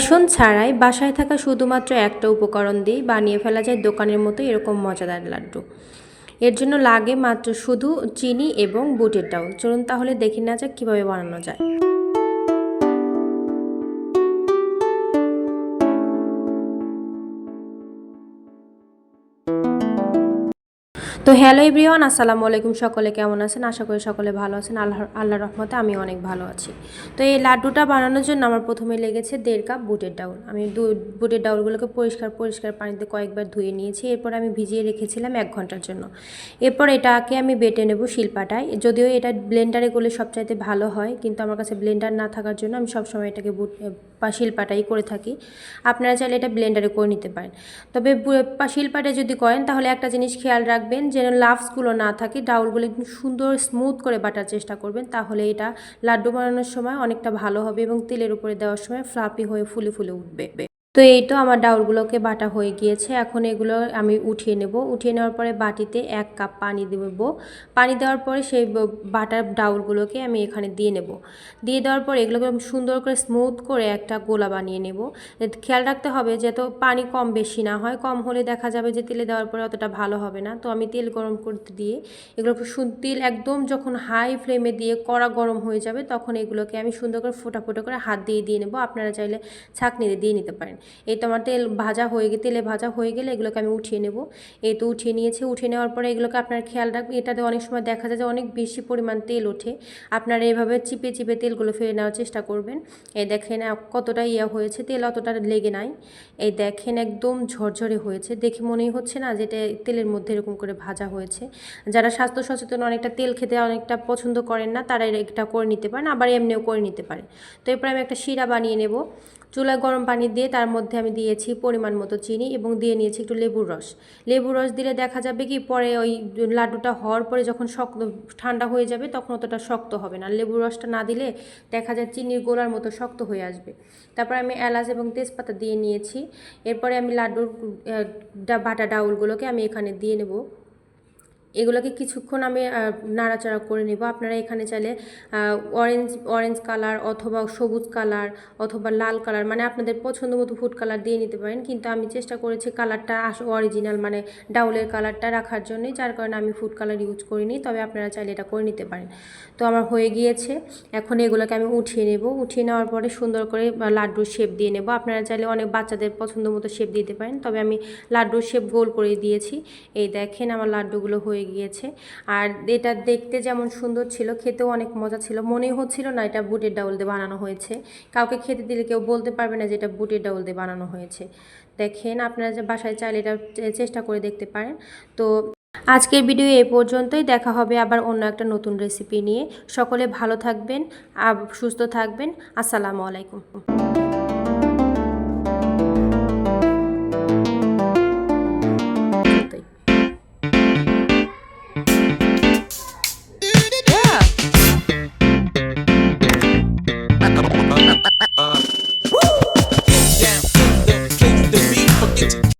বেসন ছাড়াই বাসায় থাকা শুধুমাত্র একটা উপকরণ দিয়ে বানিয়ে ফেলা যায় দোকানের মতো এরকম মজাদার লাড্ডু। এর জন্য লাগে মাত্র শুধু চিনি এবং বুটের ডাউল চলুন তাহলে দেখি না যাক কীভাবে বানানো যায়। তো হ্যালো এভরিওয়ান, আসসালামু আলাইকুম সকলে, কেমন আছেন? আশা করি সকলে ভালো আছেন। আল্লাহ আল্লাহ রহমতে আমি অনেক ভালো আছি। তো এই লাড্ডুটা বানানোর জন্য আমার প্রথমে লেগেছে দেড় কাপ বুটের ডাউল। আমি দু, বুটের ডাউলগুলোকে পরিষ্কার পরিষ্কার পানিতে কয়েকবার ধুয়ে নিয়েছি। এরপর আমি ভিজিয়ে রেখেছিলাম এক ঘণ্টার জন্য। এরপর এটাকে আমি বেটে নেব শিল্পাটায়। যদিও এটা ব্লেন্ডারে করলে সবচাইতে ভালো হয়, কিন্তু আমার কাছে ব্লেন্ডার না থাকার জন্য আমি সবসময় এটাকে বুট বা শিলপাটাই করে থাকি। আপনারা চাইলে এটা ব্লেন্ডারে করে নিতে পারেন। তবে শিলপাটায় যদি করেন, তাহলে একটা জিনিস খেয়াল রাখবেন, যেন লাভসগুলো না থাকে, ডাউলগুলো একটু সুন্দর স্মুথ করে বাটার চেষ্টা করবেন, তাহলে এটা লাড্ডু বানানোর সময় অনেকটা ভালো হবে এবং তেলের উপরে দেওয়ার সময় ফ্লাপি হয়ে ফুলে ফুলে উঠবে। তো এই তো আমার ডাউলগুলোকে বাটা হয়ে গিয়েছে। এখন এগুলো আমি উঠিয়ে নেব। উঠিয়ে নেওয়ার পরে বাটিতে এক কাপ পানি দেবো। পানি দেওয়ার পরে সেই বাটার ডাউলগুলোকে আমি এখানে দিয়ে নেব। দিয়ে দেওয়ার পর এগুলোকে সুন্দর করে স্মুথ করে একটা গোলা বানিয়ে নেব। খেয়াল রাখতে হবে যাতে পানি কম বেশি না হয়, কম হলে দেখা যাবে যে তেলে দেওয়ার পরে অতটা ভালো হবে না। তো আমি তেল গরম করতে দিয়ে এগুলোকে সু- তেল একদম যখন হাই ফ্লেমে দিয়ে কড়া গরম হয়ে যাবে, তখন এগুলোকে আমি সুন্দর করে ফোটা ফোটা করে হাত দিয়ে দিয়ে নেব। আপনারা চাইলে ছাঁকনিতে দিয়ে নিতে পারেন। এই তো আমার তেল ভাজা হয়ে গে, তেলে ভাজা হয়ে গেলে এগুলোকে আমি উঠিয়ে নেব। এই তো উঠিয়ে নিয়েছি, উঠিয়ে নেওয়ার পরে এগুলোকে আপনার খেয়াল রাখবেন এটাতে অনেক সময় দেখা যায় যে অনেক বেশি পরিমাণ তেল ওঠে। আপনারা এইভাবে চিপে চিপে তেলগুলো ফেলে নেওয়ার চেষ্টা করবেন। এই দেখেন কতটা ইয়া হয়েছে, তেল অতটা লেগে নাই। এই দেখেন একদম ঝরঝরে হয়েছে। দেখে মনেই হচ্ছে না যে এটা তেলের মধ্যে এরকম করে ভাজা হয়েছে। যারা স্বাস্থ্য সচেতন, অনেকটা তেল খেতে অনেকটা পছন্দ করেন না, তারা এটা করে নিতে পারেন, আবার এমনিও করে নিতে পারেন। তো এরপরে আমি একটা শিরা বানিয়ে নেব। চুলায় গরম পানি দিয়ে তার মধ্যে আমি দিয়েছি পরিমাণ মতো চিনি এবং দিয়ে নিয়েছি একটু লেবুর রস। লেবুর রস দিলে দেখা যাবে কি পরে ওই লাড্ডুটা হওয়ার পরে যখন শক্ত, ঠান্ডা হয়ে যাবে তখন অতটা শক্ত হবে না। লেবুর রসটা না দিলে দেখা যায় চিনির গোলার মতো শক্ত হয়ে আসবে। তারপর আমি এলাচ এবং তেজপাতা দিয়ে নিয়েছি। এরপরে আমি লাড্ডুর বাটা ডাউলগুলোকে আমি এখানে দিয়ে নেব। এগুলোকে কিছুক্ষণ আমি নাড়াচাড়া করে নেব। আপনারা এখানে চাইলে অরেঞ্জ অরেঞ্জ কালার অথবা সবুজ কালার অথবা লাল কালার মানে আপনাদের পছন্দ মতো ফুড কালার দিয়ে নিতে পারেন। কিন্তু আমি চেষ্টা করেছি কালারটা আস অরিজিনাল মানে ডাউলের কালারটা রাখার জন্যই, যার কারণে আমি ফুড কালার ইউজ করিনি। তবে আপনারা চাইলে এটা করে নিতে পারেন। তো আমার হয়ে গিয়েছে। এখন এগুলোকে আমি উঠিয়ে নেব। উঠিয়ে নেওয়ার পরে সুন্দর করে লাড্ডুর শেপ দিয়ে নেব। আপনারা চাইলে অনেক বাচ্চাদের পছন্দ মতো শেপ দিতে পারেন। তবে আমি লাড্ডুর শেপ গোল করে দিয়েছি। এই দেখেন আমার লাড্ডুগুলো হয়ে গিয়েছে। আর এটা দেখতে যেমন সুন্দর ছিল, খেতেও অনেক মজা ছিল। মনেই হচ্ছিল না এটা বুটের ডাউল দিয়ে বানানো হয়েছে। কাউকে খেতে দিলে কেউ বলতে পারবে না যে এটা বুটের ডাউল দিয়ে বানানো হয়েছে। দেখেন আপনারা যে বাসায় চাইলে এটা চেষ্টা করে দেখতে পারেন। তো আজকের ভিডিও এ পর্যন্তই। দেখা হবে আবার অন্য একটা নতুন রেসিপি নিয়ে। সকলে ভালো থাকবেন সুস্থ থাকবেন। আসসালামু আলাইকুম।